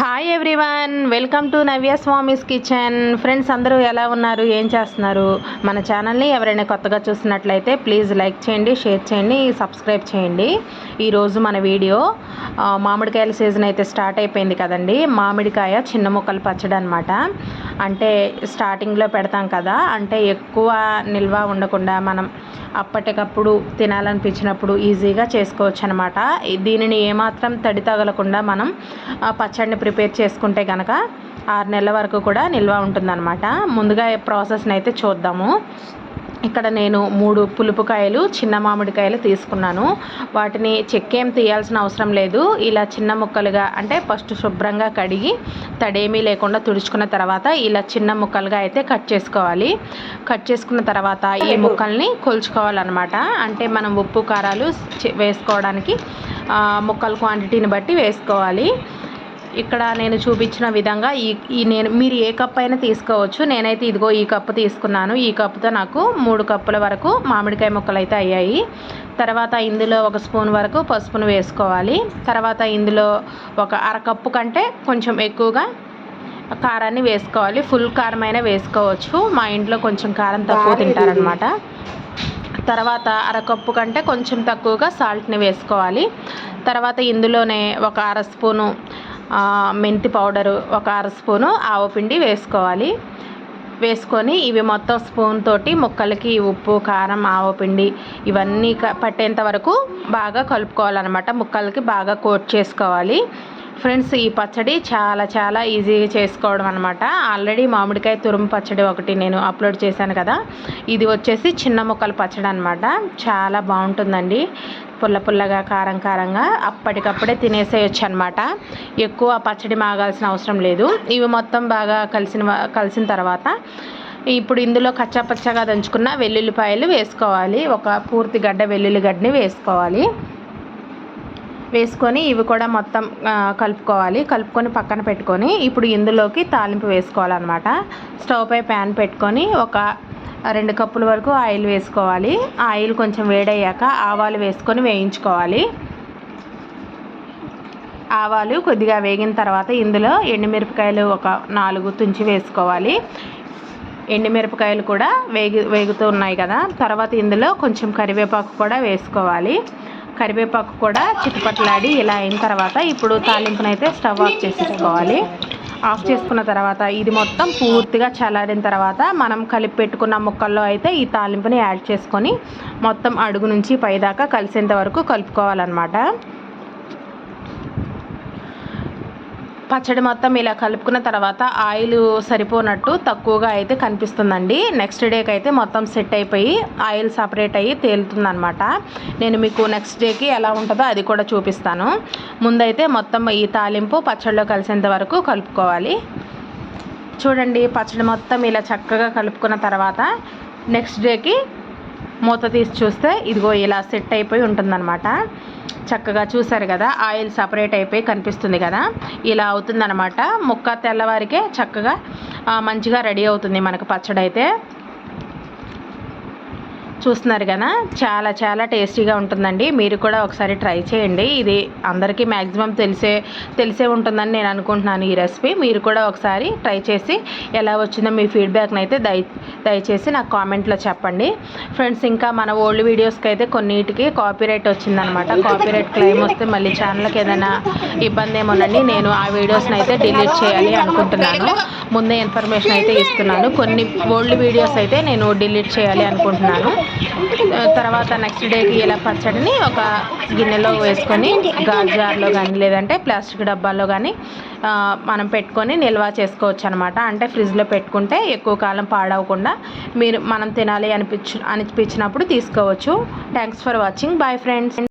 Hi everyone welcome to Navya Swamy's kitchen friends అందరూ ఎలా ఉన్నారు? ఏం చేస్తున్నారు? మన ఛానల్ని ఎవరైనా కొత్తగా చూసినట్లయితే ప్లీజ్ లైక్ చేయండి షేర్ చేయండి సబ్స్క్రైబ్ చేయండి. ఈరోజు మన వీడియో మామిడికాయల సీజన్ అయితే స్టార్ట్ అయిపోయింది కదండి. మామిడికాయ చిన్న ముక్కలు పచ్చడి అనమాట అంటే స్టార్టింగ్లో పెడతాం కదా అంటే ఎక్కువ నిల్వ ఉండకుండా మనం అప్పటికప్పుడు తినాలనిపించినప్పుడు ఈజీగా చేసుకోవచ్చు అనమాట దీనిని ఏమాత్రం తడి తగలకుండా మనం పచ్చడిని ప్రిపేర్ చేసుకుంటే కనుక ఆరు నెలల వరకు కూడా నిల్వ ఉంటుందన్నమాట. ముందుగా ప్రాసెస్ని అయితే చూద్దాము. ఇక్కడ నేను మూడు పులుపుకాయలు చిన్న మామిడికాయలు తీసుకున్నాను. వాటిని చెక్కేం తీయాల్సిన అవసరం లేదు. ఇలా చిన్న ముక్కలుగా అంటే ఫస్ట్ శుభ్రంగా కడిగి తడేమీ లేకుండా తుడుచుకున్న తర్వాత ఇలా చిన్న ముక్కలుగా అయితే కట్ చేసుకోవాలి. కట్ చేసుకున్న తర్వాత ఈ ముక్కల్ని కొలుచుకోవాలన్నమాట. అంటే మనం ఉప్పు కారాలు వేసుకోవడానికి ముక్కల క్వాంటిటీని బట్టి వేసుకోవాలి. ఇక్కడ నేను చూపించిన విధంగా ఈ ఈ నేను మీరు ఏ కప్ అయినా తీసుకోవచ్చు. నేనైతే ఇదిగో ఈ కప్పు తీసుకున్నాను. ఈ కప్పుతో నాకు మూడు కప్పుల వరకు మామిడికాయ ముక్కలు అయితే అయ్యాయి. తర్వాత ఇందులో ఒక స్పూన్ వరకు పసుపును వేసుకోవాలి. తర్వాత ఇందులో ఒక అరకప్పు కంటే కొంచెం ఎక్కువగా కారాన్ని వేసుకోవాలి. ఫుల్ కారం అయినా వేసుకోవచ్చు. మా ఇంట్లో కొంచెం కారం తక్కువ తింటారనమాట తర్వాత అరకప్పు కంటే కొంచెం తక్కువగా సాల్ట్ని వేసుకోవాలి. తర్వాత ఇందులోనే ఒక అర స్పూను మెంతి పౌడరు ఒక అర స్పూను ఆవపిండి వేసుకోవాలి. వేసుకొని ఇవి మొత్తం స్పూన్ తోటి ముక్కలకి ఉప్పు కారం ఆవపిండి ఇవన్నీ క- పట్టేంత వరకు బాగా కలుపుకోవాలన్నమాట. ముక్కలకి బాగా కోట్ చేసుకోవాలి. ఫ్రెండ్స్ ఈ పచ్చడి చాలా చాలా ఈజీగా చేసుకోవడం అనమాట ఆల్రెడీ మామిడికాయ తురుము పచ్చడి ఒకటి నేను అప్లోడ్ చేశాను కదా. ఇది వచ్చేసి చిన్న ముక్కల పచ్చడి అనమాట చాలా బాగుంటుందండి. పుల్ల పుల్లగా కారం కారంగా అప్పటికప్పుడే తినేసేయచ్చు అనమాట ఎక్కువ పచ్చడి మాగాల్సిన అవసరం లేదు. ఇవి మొత్తం బాగా కలిసిన కలిసిన తర్వాత ఇప్పుడు ఇందులో కచ్చా పచ్చగా దంచుకున్న వెల్లుల్లిపాయలు వేసుకోవాలి. ఒక పూర్తి గడ్డ వెల్లుల్లి గడ్డని వేసుకోవాలి. వేసుకొని ఇవి కూడా మొత్తం కలుపుకోవాలి. కలుపుకొని పక్కన పెట్టుకొని ఇప్పుడు ఇందులోకి తాలింపు వేసుకోవాలన్నమాట. స్టవ్ పై ప్యాన్ పెట్టుకొని ఒక రెండు కప్పుల వరకు ఆయిల్ వేసుకోవాలి. ఆయిల్ కొంచెం వేడయ్యాక ఆవాలు వేసుకొని వేయించుకోవాలి. ఆవాలు కొద్దిగా వేగిన తర్వాత ఇందులో ఎండుమిరపకాయలు ఒక నాలుగు తుంచి వేసుకోవాలి. ఎండుమిరపకాయలు కూడా వేగి వేగుతూ ఉన్నాయి కదా. తర్వాత ఇందులో కొంచెం కరివేపాకు కూడా వేసుకోవాలి. కరివేపాకు కూడా చిటపట్లాడి ఇలా అయిన తర్వాత ఇప్పుడు తాలింపునైతే స్టవ్ ఆఫ్ చేసేసుకోవాలి ఆఫ్ చేసుకున్న తర్వాత ఇది మొత్తం పూర్తిగా చల్లారిన తర్వాత మనం కలిపి పెట్టుకున్న ముక్కల్లో అయితే ఈ తాలింపుని యాడ్ చేసుకొని మొత్తం అడుగు నుంచి పైదాకా కలిసేంత వరకు కలుపుకోవాలన్నమాట. పచ్చడి మొత్తం ఇలా కలుపుకున్న తర్వాత ఆయిల్ సరిపోనట్టు తక్కువగా అయితే కనిపిస్తుందండి. నెక్స్ట్ డేకి అయితే మొత్తం సెట్ అయిపోయి ఆయిల్ సపరేట్ అయ్యి తేలుతుందనమాట నేను మీకు నెక్స్ట్ డేకి ఎలా ఉంటుందో అది కూడా చూపిస్తాను. ముందైతే మొత్తం ఈ తాలింపు పచ్చడిలో కలిసేంత వరకు కలుపుకోవాలి. చూడండి పచ్చడి మొత్తం ఇలా చక్కగా కలుపుకున్న తర్వాత నెక్స్ట్ డేకి మూత తీసి చూస్తే ఇదిగో ఇలా సెట్ అయిపోయి ఉంటుందన్నమాట. చక్కగా చూసారు కదా ఆయిల్ సపరేట్ అయిపోయి కనిపిస్తుంది కదా. ఇలా అవుతుందన్నమాట. ముక్క తెల్లవారికే చక్కగా మంచిగా రెడీ అవుతుంది మనకు పచ్చడి అయితే చూస్తున్నారు కదా చాలా చాలా టేస్టీగా ఉంటుందండి. మీరు కూడా ఒకసారి ట్రై చేయండి. ఇది అందరికీ మ్యాక్సిమం తెలిసే తెలిసే ఉంటుందని నేను అనుకుంటున్నాను ఈ రెసిపీ. మీరు కూడా ఒకసారి ట్రై చేసి ఎలా వచ్చిందో మీ ఫీడ్బ్యాక్ని అయితే దయ దయచేసి నాకు కామెంట్లో చెప్పండి. ఫ్రెండ్స్ ఇంకా మన ఓల్డ్ వీడియోస్కి అయితే కొన్నిటికి కాపీరైట్ వచ్చిందనమాట కాపీరైట్ క్లెయిమ్ వస్తే మళ్ళీ ఛానల్కి ఏదైనా ఇబ్బంది ఏమోనండి. నేను ఆ వీడియోస్ని అయితే డిలీట్ చేయాలి అనుకుంటున్నాను. ముందే ఇన్ఫర్మేషన్ అయితే ఇస్తున్నాను. కొన్ని ఓల్డ్ వీడియోస్ అయితే నేను డిలీట్ చేయాలి అనుకుంటున్నాను. తర్వాత నెక్స్ట్ డేకి ఇలా పచ్చడిని ఒక గిన్నెలో వేసుకొని గాజు జార్లో కానీ లేదంటే ప్లాస్టిక్ డబ్బాల్లో కానీ మనం పెట్టుకొని నిల్వ చేసుకోవచ్చు అనమాట అంటే ఫ్రిడ్జ్లో పెట్టుకుంటే ఎక్కువ కాలం పాడవకుండా మీరు మనం తినాలి అనిపించు అనిపించినప్పుడు తీసుకోవచ్చు. Thanks for watching bye friends